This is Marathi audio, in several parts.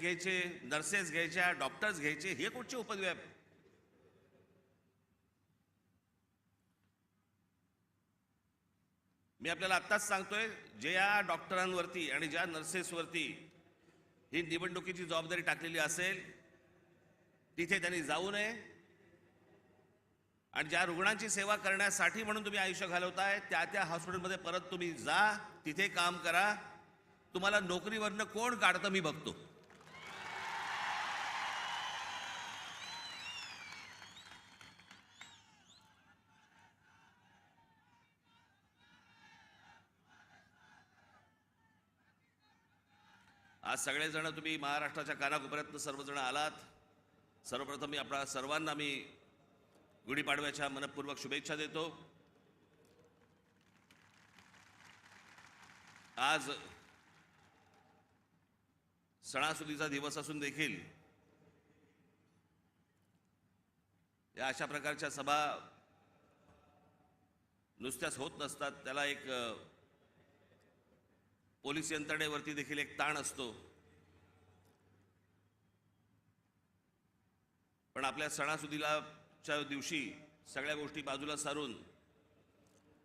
घ्यायचे नर्सेस घ्यायच्या डॉक्टर्स घ्यायचे हे कुठचे उपद्व्याप मी आपल्याला आत्ताच सांगतोय जे या डॉक्टरांवरती आणि ज्या नर्सेसवरती ही निवडणुकीची जबाबदारी टाकलेली असेल तिथे त्यांनी जाऊ नये. आणि ज्या रुग्णांची सेवा करण्यासाठी म्हणून तुम्ही आयुष्य घालवताय त्या त्या हॉस्पिटलमध्ये परत तुम्ही जा तिथे काम करा. तुम्हाला नोकरीवरनं कोण काढतं मी बघतो. आज सगळेजण तुम्ही महाराष्ट्राच्या कानाकोपऱ्यातनं सर्वजण आलात. सर्वप्रथम मी आपल्या सर्वांना मी गुढीपाडव्याच्या मनपूर्वक शुभेच्छा देतो. आज सणासुदीचा दिवस असून देखील या अशा प्रकारच्या सभा नुसत्याच होत नसतात. त्याला एक पोलीस यंत्रणेवरती देखील एक ताण असतो. पण आपल्या सणासुदीलाच्या दिवशी सगळ्या गोष्टी बाजूला सारून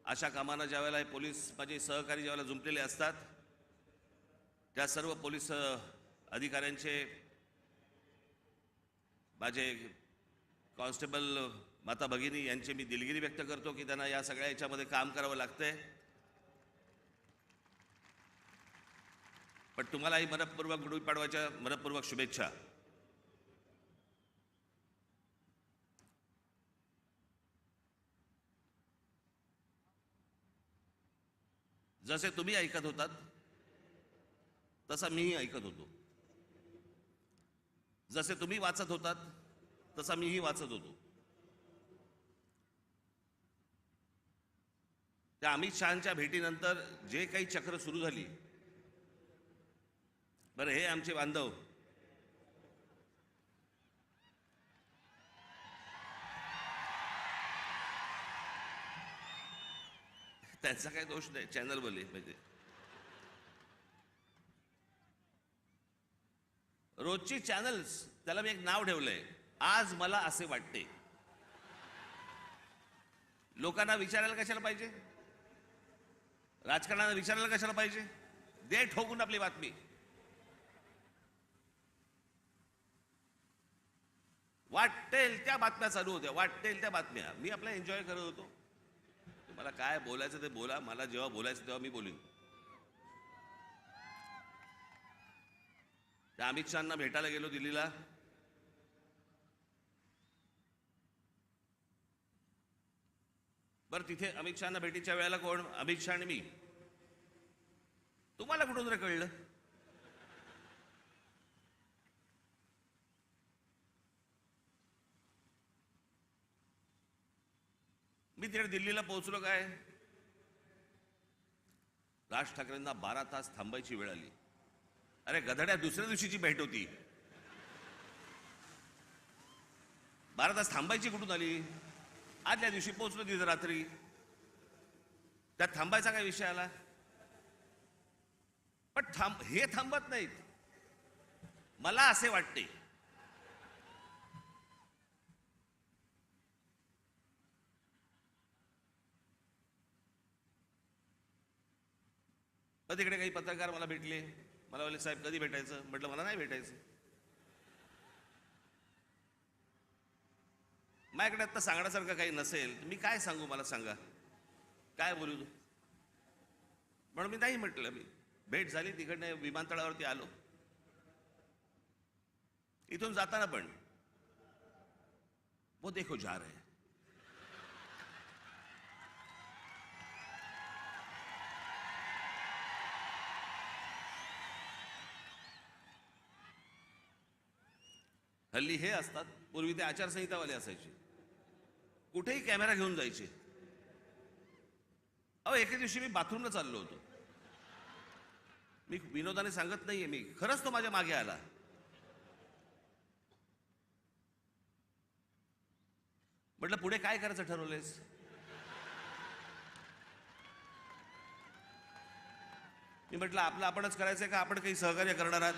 अशा कामांना ज्यावेळेला हे पोलीस माझे सहकारी ज्यावेळेला जुंपलेले असतात त्या सर्व पोलीस अधिकाऱ्यांचे माझे कॉन्स्टेबल माता भगिनी यांचे मी दिलगिरी व्यक्त करतो की त्यांना या सगळ्या याच्यामध्ये काम करावं लागतंय. पण तुम्हालाही मनपूर्वक गुढीपाडवाच्या मनपूर्वक शुभेच्छा. जसे तुम्ही ऐकत होतात तसा मीही ऐकत होतो. जसे तुम्ही वाचत होतात तसा मीही वाचत होतो. त्या अमित शहाच्या भेटीनंतर जे काही चक्र सुरू झाली बरं हे आमचे बांधव. त्यांचा काही दोष नाही चॅनल बोलले म्हणजे. रोजची चॅनल्स त्याला मी एक नाव ठेवलंय. आज मला असे वाटते. लोकांना विचारायला कशाला पाहिजे? राजकारणाला विचारायला कशाला पाहिजे? दे ठोकून आपली बातमी. वाटेल त्या बातम्या चालू होत्या वाटेल त्या बातम्या. मी आपला एन्जॉय करत होतो. तुम्हाला काय बोलायचं ते बोला मला जेव्हा बोलायचं तेव्हा मी बोलीन. त्या अमित शहाना भेटायला गेलो दिल्लीला. बरं तिथे अमित शहाना भेटीच्या वेळेला कोण? अमित शहा आणि मी. तुम्हाला कुठून कळलं? मी तिकडे दिल्लीला पोहोचलो काय? राज ठाकरेंना बारा तास थांबायची वेळ आली. अरे गधड्या दुसऱ्या दिवशीची भेट होती. बारा तास थांबायची कुठून आली? आदल्या दिवशी पोहोचलो तिथं रात्री. त्यात थांबायचा काय विषय आला? पण थांब हे थांबत नाहीत. मला असे वाटते मग तिकडे काही पत्रकार मला भेटले. मला वाले साहेब कधी भेटायचं? म्हटलं मला नाही भेटायचं. माझ्याकडे आता सांगण्यासारखं काही नसेल. मी काय सांगू मला सांगा. काय बोलू तू? म्हणून मी नाही म्हटलं मी. भेट झाली तिकडनं विमानतळावरती आलो. इथून जाताना पण. वो देखो जा रहे हैं. हल्ली हे असतात. पूर्वी ते आचारसंहितावाले असायचे. कुठेही कॅमेरा घेऊन जायचे. अहो एके दिवशी मी बाथरूमला चाललो होतो. मी विनोदाने सांगत नाहीये मी. खरंच तो माझ्या मागे आला. म्हटलं पुढे काय करायचं ठरवलेस मी म्हटलं आपलं आपणच करायचंय का? आपण काही सहकार्य करणार आहात?